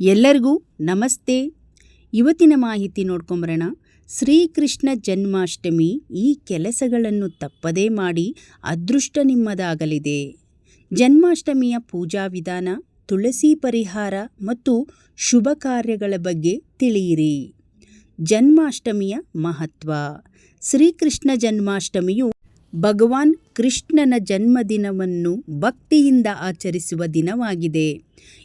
ಎಲ್ಲರಿಗೂ ನಮಸ್ತೆ. ಇವತ್ತಿನ ಮಾಹಿತಿ ನೋಡ್ಕೊಂಬರೋಣ. ಶ್ರೀಕೃಷ್ಣ ಜನ್ಮಾಷ್ಟಮಿ ಈ ಕೆಲಸಗಳನ್ನು ತಪ್ಪದೇ ಮಾಡಿ ಅದೃಷ್ಟ ನಿಮ್ಮದಾಗಲಿದೆ. ಜನ್ಮಾಷ್ಟಮಿಯ ಪೂಜಾ ವಿಧಾನ, ತುಳಸಿ ಪರಿಹಾರ ಮತ್ತು ಶುಭ ಕಾರ್ಯಗಳ ಬಗ್ಗೆ ತಿಳಿಯಿರಿ. ಜನ್ಮಾಷ್ಟಮಿಯ ಮಹತ್ವ. ಶ್ರೀಕೃಷ್ಣ ಜನ್ಮಾಷ್ಟಮಿಯು ಭಗವಾನ್ ಕೃಷ್ಣನ ಜನ್ಮದಿನವನ್ನು ಭಕ್ತಿಯಿಂದ ಆಚರಿಸುವ ದಿನವಾಗಿದೆ.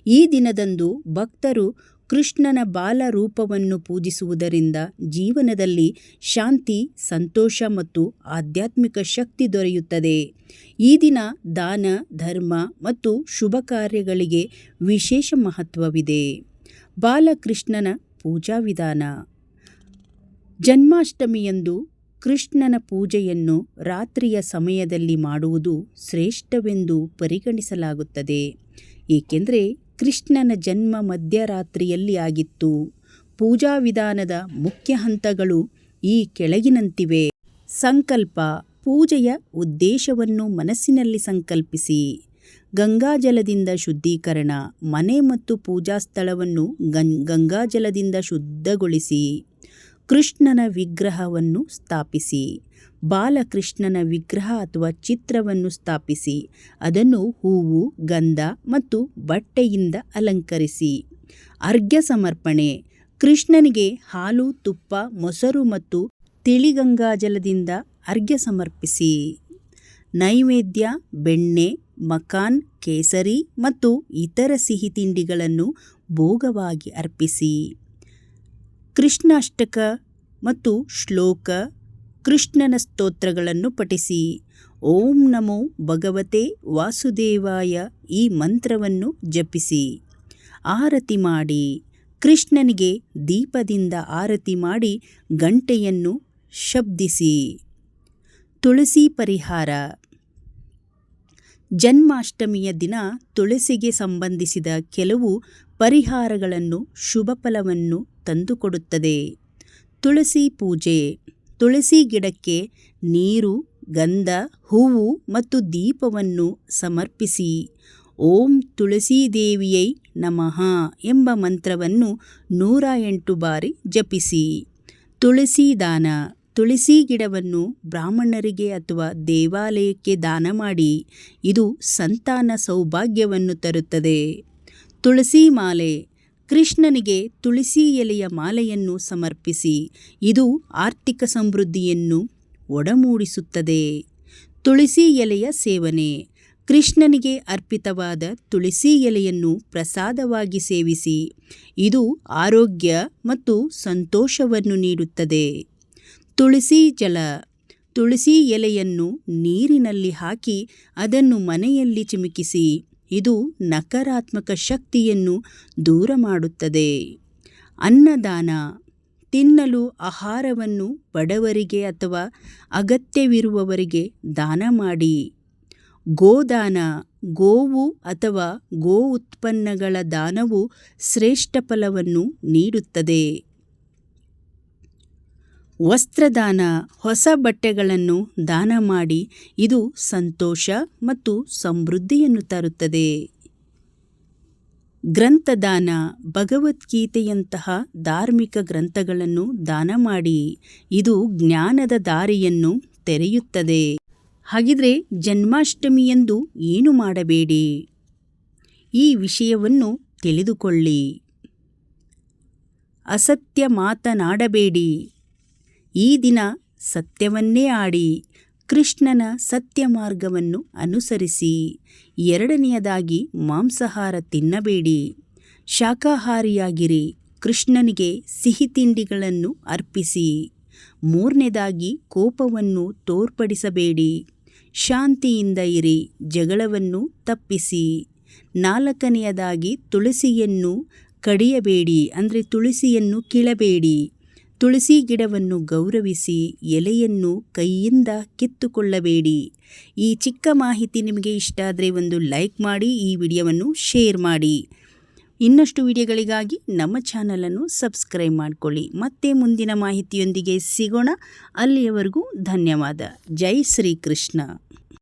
ಈ ದಿನದಂದು ಭಕ್ತರು ಕೃಷ್ಣನ ಬಾಲ ರೂಪವನ್ನು ಪೂಜಿಸುವುದರಿಂದ ಜೀವನದಲ್ಲಿ ಶಾಂತಿ, ಸಂತೋಷ ಮತ್ತು ಆಧ್ಯಾತ್ಮಿಕ ಶಕ್ತಿ ದೊರೆಯುತ್ತದೆ. ಈ ದಿನ ದಾನ, ಧರ್ಮ ಮತ್ತು ಶುಭ ಕಾರ್ಯಗಳಿಗೆ ವಿಶೇಷ ಮಹತ್ವವಿದೆ. ಬಾಲಕೃಷ್ಣನ ಪೂಜಾ ವಿಧಾನ. ಜನ್ಮಾಷ್ಟಮಿಯಂದು ಕೃಷ್ಣನ ಪೂಜೆಯನ್ನು ರಾತ್ರಿಯ ಸಮಯದಲ್ಲಿ ಮಾಡುವುದು ಶ್ರೇಷ್ಠವೆಂದು ಪರಿಗಣಿಸಲಾಗುತ್ತದೆ. ಏಕೆಂದರೆ ಕೃಷ್ಣನ ಜನ್ಮ ಮಧ್ಯರಾತ್ರಿಯಲ್ಲಿ ಆಗಿತ್ತು. ಪೂಜಾ ವಿಧಾನದ ಮುಖ್ಯ ಹಂತಗಳು ಈ ಕೆಳಗಿನಂತಿವೆ. ಸಂಕಲ್ಪ, ಪೂಜೆಯ ಉದ್ದೇಶವನ್ನು ಮನಸ್ಸಿನಲ್ಲಿ ಸಂಕಲ್ಪಿಸಿ. ಗಂಗಾಜಲದಿಂದ ಶುದ್ಧೀಕರಣ, ಮನೆ ಮತ್ತು ಪೂಜಾ ಸ್ಥಳವನ್ನು ಗಂಗಾಜಲದಿಂದ ಶುದ್ಧಗೊಳಿಸಿ. ಕೃಷ್ಣನ ವಿಗ್ರಹವನ್ನು ಸ್ಥಾಪಿಸಿ. ಬಾಲಕೃಷ್ಣನ ವಿಗ್ರಹ ಅಥವಾ ಚಿತ್ರವನ್ನು ಸ್ಥಾಪಿಸಿ. ಅದನ್ನು ಹೂವು, ಗಂಧ ಮತ್ತು ಬಟ್ಟೆಯಿಂದ ಅಲಂಕರಿಸಿ. ಅರ್ಘ್ಯ ಸಮರ್ಪಣೆ. ಕೃಷ್ಣನಿಗೆ ಹಾಲು, ತುಪ್ಪ, ಮೊಸರು ಮತ್ತು ತಿಳಿಗಂಗಾಜಲದಿಂದ ಅರ್ಘ್ಯ ಸಮರ್ಪಿಸಿ. ನೈವೇದ್ಯ, ಬೆಣ್ಣೆ, ಮಕಾನ್, ಕೇಸರಿ ಮತ್ತು ಇತರ ಸಿಹಿ ತಿಂಡಿಗಳನ್ನು ಭೋಗವಾಗಿ ಅರ್ಪಿಸಿ. ಕೃಷ್ಣಾಷ್ಟಕ ಮತ್ತು ಶ್ಲೋಕ ಕೃಷ್ಣನ ಸ್ತೋತ್ರಗಳನ್ನು ಪಠಿಸಿ. ಓಂ ನಮೋ ಭಗವತೆ ವಾಸುದೇವಾಯ ಈ ಮಂತ್ರವನ್ನು ಜಪಿಸಿ. ಆರತಿ ಮಾಡಿ. ಕೃಷ್ಣನಿಗೆ ದೀಪದಿಂದ ಆರತಿ ಮಾಡಿ ಗಂಟೆಯನ್ನು ಶಬ್ದಿಸಿ. ತುಳಸಿ ಪರಿಹಾರ. ಜನ್ಮಾಷ್ಟಮಿಯ ದಿನ ತುಳಸಿಗೆ ಸಂಬಂಧಿಸಿದ ಕೆಲವು ಪರಿಹಾರಗಳನ್ನು ಶುಭ ಫಲವನ್ನು ತಂದುಕೊಡುತ್ತದೆ. ತುಳಸಿ ಪೂಜೆ. ತುಳಸಿ ಗಿಡಕ್ಕೆ ನೀರು, ಗಂಧ, ಹೂವು ಮತ್ತು ದೀಪವನ್ನು ಸಮರ್ಪಿಸಿ. ಓಂ ತುಳಸಿ ದೇವಿಯೈ ನಮಃ ಎಂಬ ಮಂತ್ರವನ್ನು ನೂರ ಎಂಟು ಬಾರಿ ಜಪಿಸಿ. ತುಳಸಿ ದಾನ. ತುಳಸಿ ಗಿಡವನ್ನು ಬ್ರಾಹ್ಮಣರಿಗೆ ಅಥವಾ ದೇವಾಲಯಕ್ಕೆ ದಾನ ಮಾಡಿ ಇದು ಸಂತಾನ ಸೌಭಾಗ್ಯವನ್ನು ತರುತ್ತದೆ. ತುಳಸಿ ಮಾಲೆ. ಕೃಷ್ಣನಿಗೆ ತುಳಸಿ ಎಲೆಯ ಮಾಲೆಯನ್ನು ಸಮರ್ಪಿಸಿ ಇದು ಆರ್ಥಿಕ ಸಮೃದ್ಧಿಯನ್ನು ಒಡಮೂಡಿಸುತ್ತದೆ. ತುಳಸಿ ಎಲೆಯ ಸೇವನೆ. ಕೃಷ್ಣನಿಗೆ ಅರ್ಪಿತವಾದ ತುಳಸಿ ಎಲೆಯನ್ನು ಪ್ರಸಾದವಾಗಿ ಸೇವಿಸಿ ಇದು ಆರೋಗ್ಯ ಮತ್ತು ಸಂತೋಷವನ್ನು ನೀಡುತ್ತದೆ. ತುಳಸಿ ಜಲ, ತುಳಸಿ ಎಲೆಯನ್ನು ನೀರಿನಲ್ಲಿ ಹಾಕಿ ಅದನ್ನು ಮನೆಯಲ್ಲಿ ಚಿಮುಕಿಸಿ, ಇದು ನಕಾರಾತ್ಮಕ ಶಕ್ತಿಯನ್ನು ದೂರ ಮಾಡುತ್ತದೆ. ಅನ್ನದಾನ, ತಿನ್ನಲು ಆಹಾರವನ್ನು ಬಡವರಿಗೆ ಅಥವಾ ಅಗತ್ಯವಿರುವವರಿಗೆ ದಾನ ಮಾಡಿ. ಗೋದಾನ, ಗೋವು ಅಥವಾ ಗೋ ಉತ್ಪನ್ನಗಳ ದಾನವು ಶ್ರೇಷ್ಠ ಫಲವನ್ನು ನೀಡುತ್ತದೆ. ವಸ್ತ್ರದಾನ, ಹೊಸ ಬಟ್ಟೆಗಳನ್ನು ದಾನ ಮಾಡಿ ಇದು ಸಂತೋಷ ಮತ್ತು ಸಮೃದ್ಧಿಯನ್ನು ತರುತ್ತದೆ. ಗ್ರಂಥದಾನ, ಭಗವದ್ಗೀತೆಯಂತಹ ಧಾರ್ಮಿಕ ಗ್ರಂಥಗಳನ್ನು ದಾನ ಮಾಡಿ ಇದು ಜ್ಞಾನದ ದಾರಿಯನ್ನು ತೆರೆಯುತ್ತದೆ. ಹಾಗಿದ್ರೆ ಜನ್ಮಾಷ್ಟಮಿಯಂದು ಏನು ಮಾಡಬೇಡಿ? ಈ ವಿಷಯವನ್ನು ತಿಳಿದುಕೊಳ್ಳಿ. ಅಸತ್ಯ ಮಾತನಾಡಬೇಡಿ. ಈ ದಿನ ಸತ್ಯವನ್ನೇ ಆಡಿ ಕೃಷ್ಣನ ಸತ್ಯ ಮಾರ್ಗವನ್ನು ಅನುಸರಿಸಿ. ಎರಡನೆಯದಾಗಿ ಮಾಂಸಾಹಾರ ತಿನ್ನಬೇಡಿ. ಶಾಖಾಹಾರಿಯಾಗಿರಿ. ಕೃಷ್ಣನಿಗೆ ಸಿಹಿ ತಿಂಡಿಗಳನ್ನು ಅರ್ಪಿಸಿ. ಮೂರನೇದಾಗಿ ಕೋಪವನ್ನು ತೋರ್ಪಡಿಸಬೇಡಿ. ಶಾಂತಿಯಿಂದ ಇರಿ, ಜಗಳವನ್ನು ತಪ್ಪಿಸಿ. ನಾಲ್ಕನೆಯದಾಗಿ ತುಳಸಿಯನ್ನು ಕಡಿಯಬೇಡಿ, ಅಂದರೆ ತುಳಸಿಯನ್ನು ಕೀಳಬೇಡಿ. ತುಳಸಿ ಗಿಡವನ್ನು ಗೌರವಿಸಿ ಎಲೆಯನ್ನು ಕೈಯಿಂದ ಕಿತ್ತುಕೊಳ್ಳಬೇಡಿ. ಈ ಚಿಕ್ಕ ಮಾಹಿತಿ ನಿಮಗೆ ಇಷ್ಟ ಆದರೆ ಒಂದು ಲೈಕ್ ಮಾಡಿ, ಈ ವಿಡಿಯೋವನ್ನು ಶೇರ್ ಮಾಡಿ. ಇನ್ನಷ್ಟು ವಿಡಿಯೋಗಳಿಗಾಗಿ ನಮ್ಮ ಚಾನಲನ್ನು ಸಬ್ಸ್ಕ್ರೈಬ್ ಮಾಡಿಕೊಳ್ಳಿ. ಮತ್ತೆ ಮುಂದಿನ ಮಾಹಿತಿಯೊಂದಿಗೆ ಸಿಗೋಣ. ಅಲ್ಲಿಯವರೆಗೂ ಧನ್ಯವಾದ. ಜೈ ಶ್ರೀಕೃಷ್ಣ.